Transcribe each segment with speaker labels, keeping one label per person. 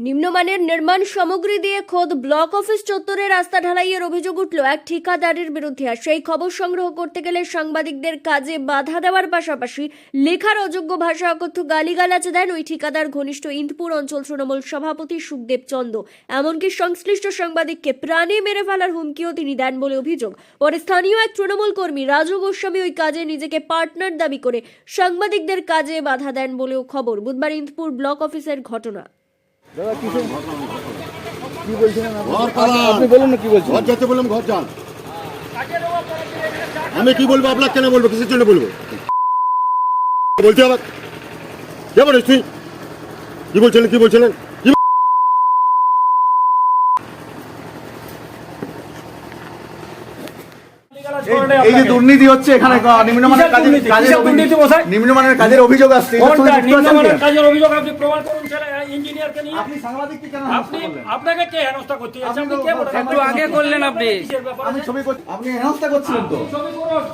Speaker 1: নিম্নমানের নির্মাণ সামগ্রী দিয়ে খোদ ব্লক অফিস চত্বরে রাস্তা ঢালাইয়ের অভিযোগ উঠল এক ঠিকাদারের বিরুদ্ধে। আর সেই খবর সংগ্রহ করতে গেলে সাংবাদিকদের কাজে বাধা দেওয়ার পাশাপাশি লেখার অযোগ্য ভাষা অকথ্য গালিগালাজ দেন ওই ঠিকাদার ঘনিষ্ঠ ইন্দপুর অঞ্চল তৃণমূল সভাপতি সুখদেব চন্দ। এমনকি সংশ্লিষ্ট সাংবাদিককে প্রাণে মেরে ফেলার হুমকিও তিনি দেন বলে অভিযোগ। পরে স্থানীয় এক তৃণমূল কর্মী রাজু গোস্বামী ওই কাজে নিজেকে পার্টনার দাবি করে সাংবাদিকদের কাজে বাধা দেন বলেও খবর। বুধবার ইন্দপুর ব্লক অফিসের ঘটনা।
Speaker 2: দাদা কিসে কি বলছিলেন আপনি? ঘর পালা। বলুন না কি বলছেন? ঘর
Speaker 3: যেতে বললাম ঘর যান।
Speaker 4: আমি কি বলব আপনার কেন
Speaker 3: বলব কিসের জন্য বলব? বলতে আবার কে বলিস তুই কি বলছিলেন কি বলছিলেন কি বল-
Speaker 4: এই- এই যে
Speaker 2: দুর্নীতি হচ্ছে এখানে নিম্নমানের কাজের
Speaker 4: অভিযোগ-
Speaker 2: নিম্নমানের কাজের অভিযোগ আসছে এটার সঙ্গে কোনটা? যুক্ত আছেন নিম্নমানের
Speaker 4: কাজের অভিযোগ আপনি প্রমাণ করুন ইঞ্জিনিয়ারকে নিয়ে।
Speaker 2: আপনি সাংবাদিককে কেন হেনস্থা আপনি করলেন?
Speaker 4: আপনাকে কে হেনস্থা করতে যাচ্ছে? আপনি আপনি কে বলেন? একটু আগে করলেন আপনি। আমি
Speaker 2: ছবি আপনি হেনস্থা করছিলেন তো।
Speaker 4: ছবি করুন।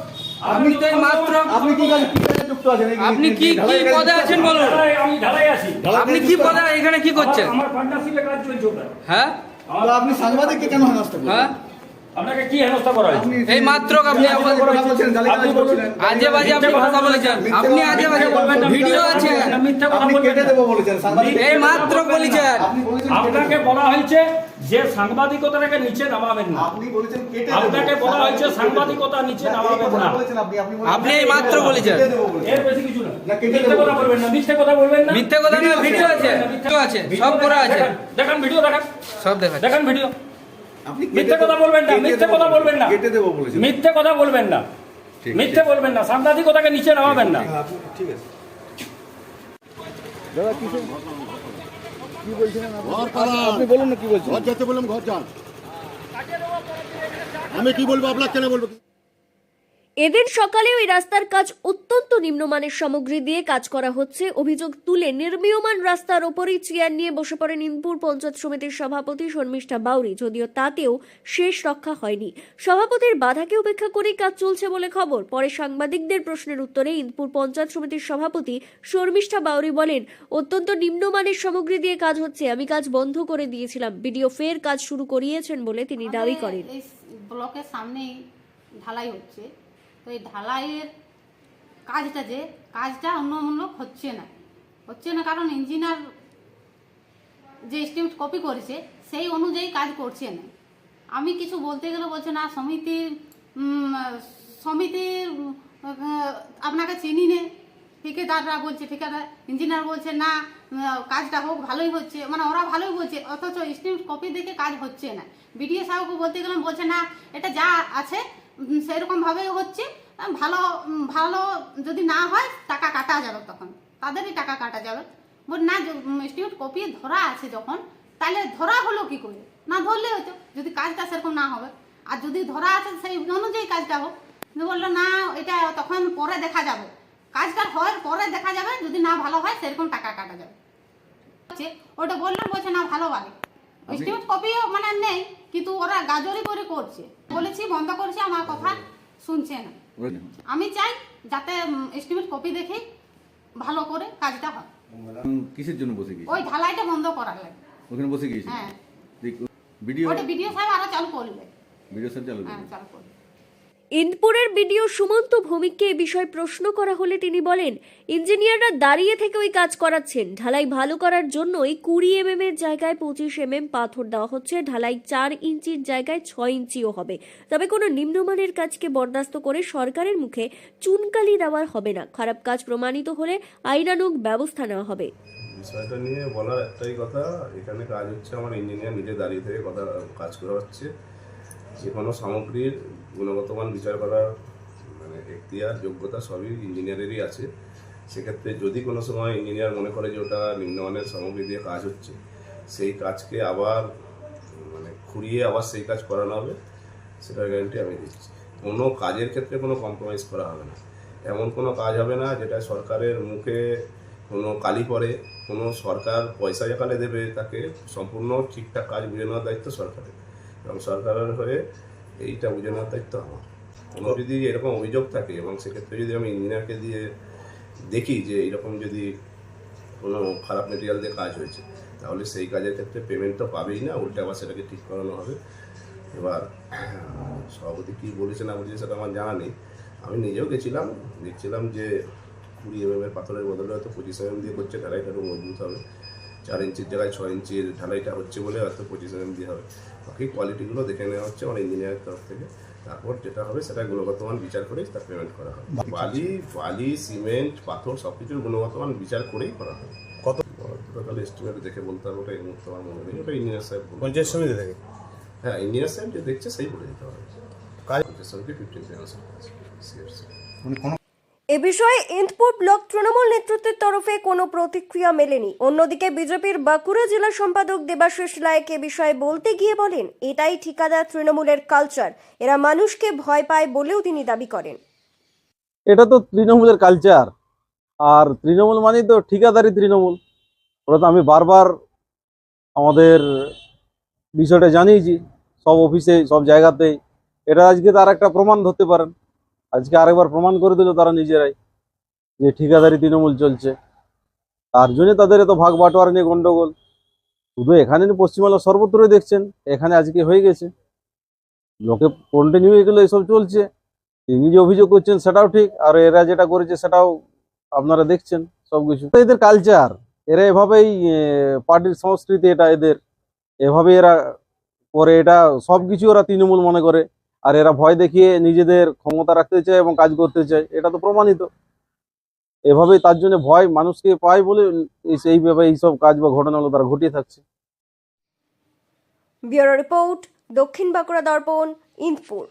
Speaker 4: আপনি তো মাত্র আপনি কি কাজে
Speaker 2: কি যুক্ত আছেন? আপনি কি কি পদে আছেন বলুন।
Speaker 4: আমি ঢালাই আছি।
Speaker 2: আপনি কি পদে
Speaker 5: এখানে কি করছেন?
Speaker 4: আমার পার্টনারশিপে কাজ চলছে
Speaker 5: হ্যাঁ?
Speaker 4: আপনি সাংবাদিককে কেন
Speaker 2: হেনস্থা করলেন? হ্যাঁ?
Speaker 4: আপনাকে কি হেনস্থা করা হয়েছে? আপনি
Speaker 2: এই মাত্র আপনি আপনি আমাদের কথা বলছিলেন গালি আপনি গালাজ করছিলেন আজে বাজে
Speaker 5: আপনি কথা বলেছেন। আপনি আজে বাজে বলবেন ভিডিও আছে। না,
Speaker 4: মিথ্যা কথা আপনি কেটে না।
Speaker 2: বলেছেন এই মাত্র
Speaker 4: বলেছেন।
Speaker 2: আপনি বলেছেন। কেটে আপনাকে
Speaker 4: বলা হয়েছে যে সাংবাদিকতাটাকে নিচে নামাবেন না।
Speaker 2: আপনি বলেছেন কেটে আপনাকে বলা হয়েছে সাংবাদিকতা
Speaker 4: নিচে নামাবেন না।
Speaker 2: আপনি। এই মাত্র বলেছেন। এর
Speaker 4: বেশি কিছু না। না, মিথ্যে কথা বলবেন না। মিথ্যে কথা বলবেন না। মিথ্যে
Speaker 5: কথা না ভিডিও আছে।
Speaker 4: ভিডিও
Speaker 5: আছে। সব করা আছে।
Speaker 4: দেখান, ভিডিও দেখান।
Speaker 5: সব দেখা দেখান
Speaker 4: ভিডিও। আপনি কেটে
Speaker 2: মিথ্যে কথা
Speaker 4: বলবেন না মিথ্যে কথা বলবেন না।
Speaker 2: কেটে দেবো বলেছেন।
Speaker 4: মিথ্যে কথা বলবেন না।
Speaker 2: মিথ্যে
Speaker 4: বলবেন না সাংবাদিকতাকে নিচে নামাবেন না।
Speaker 2: ঠিক আছে। দাদা কি বলছিলেন। আপনি বলুন না কি বলছেন? ঘর যেতে
Speaker 3: বললাম ঘর যান।
Speaker 4: আমি কি বলব আপনার কেন
Speaker 3: বলব?
Speaker 1: এদিন সকালে ওই রাস্তার কাজ অত্যন্ত নিম্নমানের সামগ্রী দিয়ে কাজ করা হচ্ছে। অভিযোগ তুলে নির্মীয়মান রাস্তার ওপরই চেয়ার নিয়ে বসে পড়েন ইন্দপুর পঞ্চায়েত সমিতির সভাপতি শর্মিষ্ঠা বাউরি। যদিও তাতেও শেষ রক্ষা হয়নি। সভাপতির বাধাকে উপেক্ষা করেই কাজ চলছে বলে খবর। পরে সাংবাদিকদের প্রশ্নের উত্তরে ইন্দপুর পঞ্চায়েত সমিতির সভাপতি শর্মিষ্ঠা বাউরি বলেন, অত্যন্ত নিম্নমানের সামগ্রী দিয়ে কাজ হচ্ছে। আমি কাজ বন্ধ করে দিয়েছিলাম। বিডিও ফের কাজ শুরু করিয়েছেন বলে তিনি দাবি করেন।
Speaker 6: ব্লকের সামনেই ঢালাই হচ্ছে। তো এই ঢালাইয়ের কাজটা যে, কাজটা অন্যমূলক হচ্ছে না। হচ্ছে না কারণ ইঞ্জিনিয়ার যে এস্টিমেট কপি করেছে, সেই অনুযায়ী কাজ করছে না। আমি কিছু বলতে গেলে বলছে, না সমিতির সমিতির আপনাকে চিনি নে। ঠিকাদাররা বলছে, ঠিকাদার ইঞ্জিনিয়ার বলছে, না, কাজটা হোক, ভালোই হচ্ছে। মানে ওরা ভালোই বলছে, অথচ স্টিম কপি দেখে কাজ হচ্ছে না। বিডিও সাহেবকে বলতে গেলাম, বলছে, না, এটা যা আছে উম, সেরকম হচ্ছে। ভালো ভালো যদি না হয় টাকা কাটা যাবে তখন। তাদেরই টাকা কাটা যাবে। বল না স্টিমেট কপি ধরা আছে যখন তাহলে ধরা হলো কি করে? না ধরলে হতো যদি কাজটা সেরকম না হবে। আর যদি ধরা আছে সেই অনুযায়ী কাজটা হোক। বলল না এটা তখন পরে দেখা যাবে। কাজটা হয় পরে দেখা যাবে। যদি না ভালো হয় সেরকম টাকা কাটা যাবে। ওটা বললাম বলছে না ভালো লাগে স্টিমেট কপিও মানে নেই কিন্তু ওরা গাজরি করে করছে। বলেছি বন্ধ করেছি আমার কথা শুনছে না আমি চাই যাতে এস্টিমেট কপি দেখে ভালো করে কাজটা হয়।
Speaker 2: কিসের জন্য বসে গিয়েছে ওই
Speaker 6: ঢালাইটা বন্ধ করার লাগে।
Speaker 2: ওখানে বসে গিয়েছে হ্যাঁ। ভিডিও ওটা
Speaker 6: ভিডিও সাহেব আরও চালু করবে।
Speaker 2: ভিডিও স্যার চালু হ্যাঁ
Speaker 6: চালু করবে।
Speaker 1: ইন্দপুরের বিডিও সুমন্ত ভৌমিককে এ বিষয়ে প্রশ্ন করা হলে তিনি বলেন, ইঞ্জিনিয়াররা দাঁড়িয়ে থেকে ওই কাজ করাচ্ছেন। ঢালাই ভালো করার জন্যই কুড়ি এমএম এর জায়গায় পঁচিশ এমএম পাথর দেওয়া হচ্ছে। ঢালাই চার ইঞ্চির জায়গায় ছয় ইঞ্চিও হবে। তবে কোনো নিম্নমানের কাজকে বরদাস্ত করে সরকারের মুখে চুনকালি দেওয়ার হবে না। খারাপ কাজ প্রমাণিত হলে আইনানুগ ব্যবস্থা নেওয়া হবে।
Speaker 7: বিষয়টা নিয়ে বলার একটাই কথা, এখানে কাজ হচ্ছে, আমার ইঞ্জিনিয়ার নিজে দাঁড়িয়ে থেকে কথা, কাজ করা হচ্ছে যে কোনো সামগ্রীর গুণগত মান বিচার করার মানে এখতিয়ার, যোগ্যতা সবই ইঞ্জিনিয়ারেরই আছে। সেক্ষেত্রে যদি কোনো সময় ইঞ্জিনিয়ার মনে করে যে ওটা নিম্নমানের সামগ্রী দিয়ে কাজ হচ্ছে, সেই কাজকে আবার মানে খুঁড়িয়ে আবার সেই কাজ করানো হবে, সেটার গ্যারান্টি আমি দিচ্ছি। কোনো কাজের ক্ষেত্রে কোনো কম্প্রোমাইজ করা হবে না। এমন কোনো কাজ হবে না যেটা সরকারের মুখে কোনো কালি পড়ে, কোনো সরকার পয়সা যেখানে দেবে তাকে সম্পূর্ণ ঠিকঠাক কাজ বুঝে নেওয়ার দায়িত্ব সরকারের। এবং সরকারের হয়ে এইটা বুঝে নেওয়ার দায়িত্ব আমার। কোনো যদি এরকম অভিযোগ থাকে, এবং সেক্ষেত্রে যদি আমি ইঞ্জিনিয়ারকে দিয়ে দেখি যে এরকম যদি কোনো খারাপ মেটেরিয়াল দিয়ে কাজ হয়েছে, তাহলে সেই কাজের ক্ষেত্রে পেমেন্ট তো পাবেই না, উল্টে আবার সেটাকে ঠিক করানো হবে। এবার, সভাপতি কী বলেছে না বলেছে সেটা আমার জানা নেই। আমি নিজেও গেছিলাম, দেখছিলাম যে কুড়ি এম এর পাথরের বদলে হয়তো পঁচিশ এম দিয়ে করছে ঢালাইটা আরও মজবুত হবে। চার ইঞ্চির জায়গায় ছয় ইঞ্চির ঢালাইটা হচ্ছে বলে হয়তো পঁচিশ এম দিয়ে হবে। বাকি কোয়ালিটিগুলো দেখে নেওয়া হচ্ছে আমার ইঞ্জিনিয়ারের তরফ থেকে। তারপর যেটা হবে সেটা গুণগত মান বিচার করেই তার পেমেন্ট করা হবে। বালি বালি সিমেন্ট পাথর সব কিছুর গুণগত মান বিচার করেই করা হবে। কত? টোটাল এস্টিমেট দেখে বলতে হবে ওটা এই মুহূর্তে আমার মনে নেই। ওটা ইঞ্জিনিয়ার সাহেব। পঞ্চায়েত সমিতি
Speaker 8: থেকে?
Speaker 7: হ্যাঁ ইঞ্জিনিয়ার সাহেব যে দেখছে সেই বলে দিতে হবে। কাজ পঞ্চায়েত সমিতি ফিফটিন সিআরসি
Speaker 2: উনি কোনো
Speaker 9: এ বিষয়ে ইন্দপুর ব্লক তৃণমূল নেতৃত্বের তরফে কোনো প্রতিক্রিয়া মেলেনি। অন্যদিকে বিজেপির বাঁকুড়া জেলা সম্পাদক দেবাশিস লায়ক এ বিষয়ে বলতে গিয়ে বলেন, এটাই ঠিকাদার তৃণমূলের কালচার। এরা মানুষকে ভয় পায় বলেও তিনি দাবি করেন।
Speaker 10: এটা তো তৃণমূলের কালচার। আর তৃণমূল মানেই তো ঠিকাদারি তৃণমূল। ওরা তো আমি বারবার আমাদের বিষয়টা জানিয়েছি, সব অফিসে, সব জায়গাতেই। এটা আজকে তার একটা প্রমাণ ধরতে পারেন। আজকে আরেকবার প্রমাণ করে দিল তারা নিজেরাই যে ঠিকাদারি তৃণমূল চলছে। তার জন্য তাদের এত ভাগ বাটোয়ারা নিয়ে গন্ডগোল। শুধু এখানে পশ্চিমবাংলা সর্বত্রই দেখছেন, এখানে আজকে হয়ে গেছে। লোকে কন্টিনিউ এগুলো এসব চলছে। তিনি যে অভিযোগ করছেন সেটাও ঠিক, আর এরা যেটা করেছে সেটাও আপনারা দেখছেন সবকিছু। এদের কালচার এরা এভাবেই পার্টির সংস্কৃতি এটা এদের। এভাবে এরা করে, এটা সবকিছু ওরা তৃণমূল মনে করে। আর এরা ভয় দেখিয়ে নিজেদের ক্ষমতা রাখতে চায় এবং কাজ করতে চায়, এটা তো প্রমাণিত। এভাবেই তার জন্য ভয় মানুষকে পায় বলে এই এইভাবে এইসব কাজ বা ঘটনাগুলো তারা ঘটিয়ে থাকছে।
Speaker 9: ব্যুরো রিপোর্ট, দক্ষিণ বাঁকুড়া দর্পণ ইন্দপুর